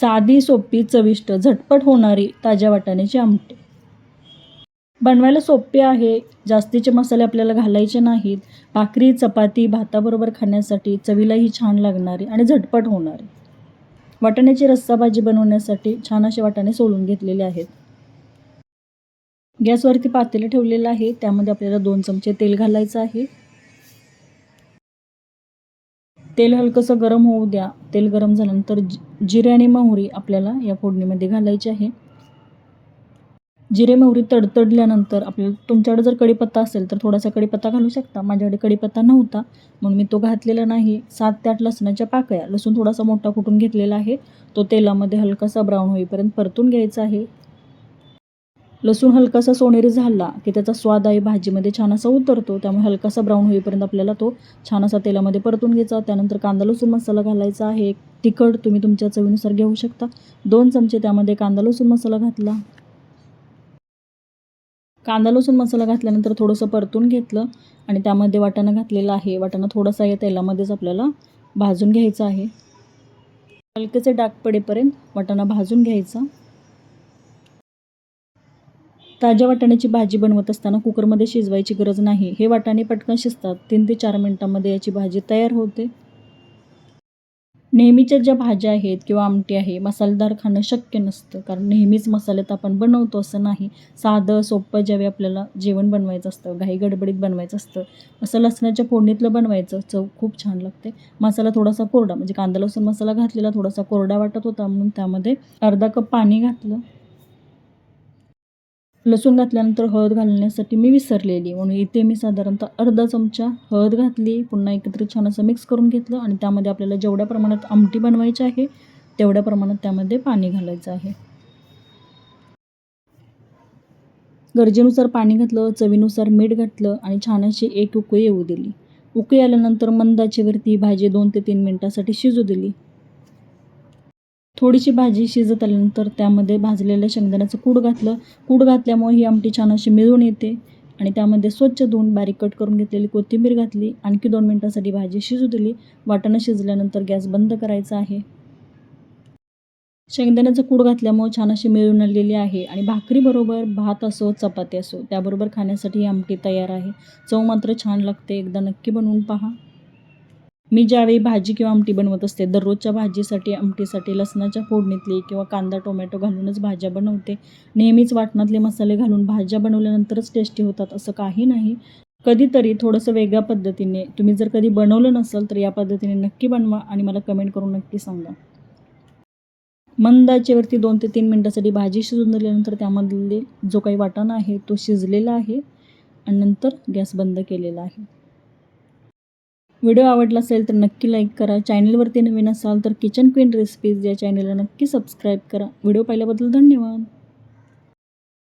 साधी सोपी चविष्ट झटपट होणारी ताज्या वाटाण्याची आमटी. बनवायला सोपे आहे. जास्तीचे मसाले आपल्याला घालायचे नाहीत. भाकरी चपाती भाताबरोबर खाण्यासाठी चवीलाही छान लागणारी आणि झटपट होणारी. वाटाण्याची रस्सा भाजी बनवण्यासाठी छान असे वाटाणे सोलून घेतलेले आहेत. गॅसवरती पातेलं ठेवलेलं आहे. त्यामध्ये आपल्याला दोन चमचे तेल घालायचं आहे. तेल हलकंसं गरम होऊ द्या. तेल गरम झाल्यानंतर जि जिरे आणि मोहरी आपल्याला या फोडणीमध्ये घालायची आहे. जिरे मोहरी तडतडल्यानंतर आपल्याला तुमच्याकडे जर कढीपत्ता असेल तर थोडासा कढीपत्ता घालू शकता. माझ्याकडे कढीपत्ता नव्हता म्हणून मी तो घातलेला नाही. सात ते आठ लसणाच्या पाकळ्या लसूण थोडासा मोठा कुटून घेतलेला आहे तो तेलामध्ये हलकासा ब्राऊन होईपर्यंत परतून घ्यायचा आहे. लसूण हलकासा सोनेरी झाला की त्याचा स्वाद आहे भाजीमध्ये छान असा उतरतो त्यामुळे हलकासा ब्राऊन होईपर्यंत आपल्याला तो छान असा तेलामध्ये परतून घ्यायचा. त्यानंतर कांदा लसूण मसाला घालायचा आहे. तिखट तुम्ही तुमच्या चवीनुसार घेऊ शकता. दोन चमचे त्यामध्ये कांदा लसूण मसाला घातला. कांदा लसूण मसाला घातल्यानंतर थोडंसं परतून घेतलं आणि त्यामध्ये वाटाणा घातलेला आहे. वाटाणा थोडासा या तेलामध्येच आपल्याला भाजून घ्यायचा आहे. हलकेचे डाग पडेपर्यंत वाटाणा भाजून घ्यायचा. ताज्या वाटाण्याची भाजी बनवत असताना कुकरमध्ये शिजवायची गरज नाही. हे वाटाणे पटकन शिजतात. तीन ते चार मिनटामध्ये याची भाजी तयार होते. नेहमीच्या ज्या भाज्या आहेत किंवा आमटी आहे मसालेदार खाणं शक्य नसतं. कारण नेहमीच मसाल्यात आपण बनवतो असं नाही. साधं सोपं ज्यावेळी आपल्याला जेवण बनवायचं असतं घाई गडबडीत बनवायचं असतं असं लसणाच्या फोडणीतलं बनवायचं चव खूप छान लागते. मसाला थोडासा कोरडा म्हणजे कांदा लसूण मसाला घातलेला थोडासा कोरडा वाटत होता म्हणून त्यामध्ये अर्धा कप पाणी घातलं. लसूण घातल्यानंतर हळद घालण्यासाठी मी विसरलेली. म्हणून इथे मी साधारणतः अर्धा चमचा हळद घातली. पुन्हा एकत्रित छान असं मिक्स करून घेतलं आणि त्यामध्ये आपल्याला जेवढ्या प्रमाणात आमटी बनवायची आहे तेवढ्या प्रमाणात त्यामध्ये पाणी घालायचं आहे. गरजेनुसार पाणी घातलं चवीनुसार मीठ घातलं आणि छान अशी एक उकळी येऊ दिली. उकळी आल्यानंतर मंदाचेवरती भाजी दोन ते तीन मिनटासाठी शिजू दिली. थोडीशी भाजी शिजत आल्यानंतर त्यामध्ये भाजलेलं शेंगदाण्याचं कूड घातलं. कूड घातल्यामुळे ही आमटी छान अशी मिळून येते. आणि त्यामध्ये स्वच्छ धुवून बारीक कट करून घेतलेली कोथिंबीर घातली. आणखी दोन मिनटासाठी भाजी शिजू दिली. वाटणं शिजल्यानंतर गॅस बंद करायचा आहे. शेंगदाण्याचं कूड घातल्यामुळे छान अशी मिळून आलेली आहे. आणि भाकरीबरोबर भात असो चपाती असो त्याबरोबर खाण्यासाठी ही आमटी तयार आहे. चव मात्र छान लागते. एकदा नक्की बनवून पहा. मी ज्यावेळी भाजी किंवा आमटी बनवत असते दररोजच्या भाजीसाठी आमटीसाठी लसणाच्या फोडणीतली किंवा कांदा टोमॅटो घालूनच भाज्या बनवते. नेहमीच वाटणातले मसाले घालून भाज्या बनवल्यानंतरच टेस्टी होतात असं काही नाही. कधीतरी थोडंसं वेगळ्या पद्धतीने तुम्ही जर कधी बनवलं नसेल तर या पद्धतीने नक्की बनवा आणि मला कमेंट करून नक्की सांगा. मंदाचेवरती दोन ते तीन मिनटासाठी भाजी शिजून दिल्यानंतर त्यामधले जो काही वाटाणा आहे तो शिजलेला आहे आणि नंतर गॅस बंद केलेला आहे. व्हिडिओ आवडला असेल तर नक्की लाईक करा. चॅनलवरती नवीन असाल तर किचन क्वीन रेसिपीज या चॅनलला नक्की सबस्क्राईब करा. व्हिडिओ पाहिल्याबद्दल धन्यवाद.